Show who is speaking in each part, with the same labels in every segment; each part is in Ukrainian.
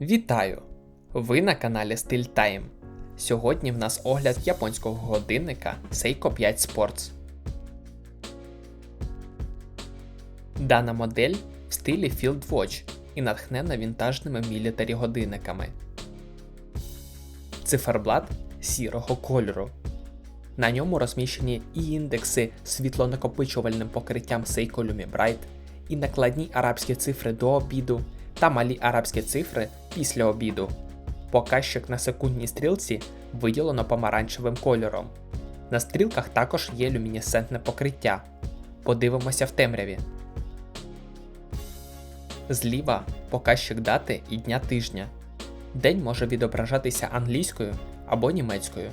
Speaker 1: Вітаю! Ви на каналі Style Time. Сьогодні в нас огляд японського годинника Seiko 5 Sports. Дана модель в стилі Field Watch і натхнена вінтажними мілітарі годинниками. Циферблат сірого кольору. На ньому розміщені і індекси світлонакопичувальним покриттям Seiko Lumi Bright, і накладні арабські цифри до обіду та малі арабські цифри після обіду. Показчик на секундній стрілці виділено помаранчевим кольором. На стрілках також є люмінесцентне покриття. Подивимося в темряві. Зліва показчик дати і дня тижня. День може відображатися англійською або німецькою.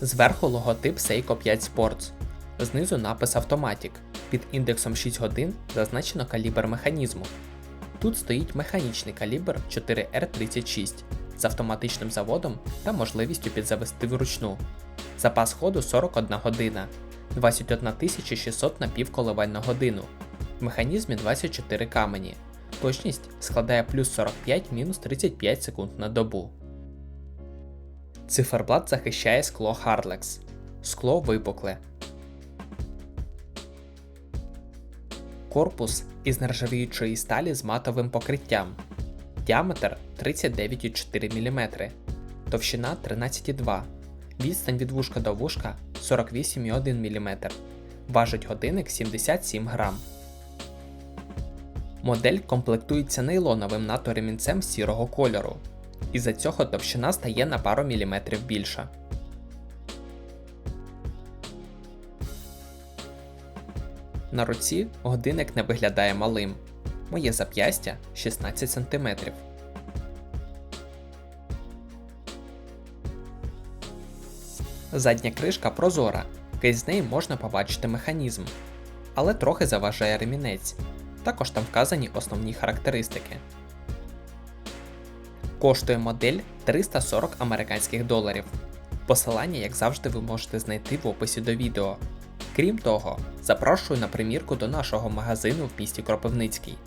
Speaker 1: Зверху логотип Seiko 5 Sports. Знизу напис Automatic. Під індексом 6 годин зазначено калібр механізму. Тут стоїть механічний калібр 4R36 з автоматичним заводом та можливістю підзавести вручну. Запас ходу 41 година, 21 600 напівколивань на годину. В механізмі 24 камені. Точність складає плюс 45 мінус 35 секунд на добу. Циферблат захищає скло Hardlex. Скло випукле. Корпус із нержавіючої сталі з матовим покриттям. Діаметр 39,4 мм. Товщина 13,2 Відстань від вушка до вушка 48,1 мм. Важить годинник 77 грам. Модель комплектується нейлоновим НАТО ремінцем сірого кольору. Із-за цього товщина стає на пару міліметрів більша. На руці годинник не виглядає малим. Моє зап'ястя 16 см. Задня кришка прозора, крізь неї можна побачити механізм, але трохи заважає ремінець. Також там вказані основні характеристики. Коштує модель 340 американських доларів. Посилання, як завжди, ви можете знайти в описі до відео. Крім того, запрошую на примірку до нашого магазину в місті Кропивницький.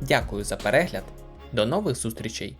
Speaker 1: Дякую за перегляд. До нових зустрічей!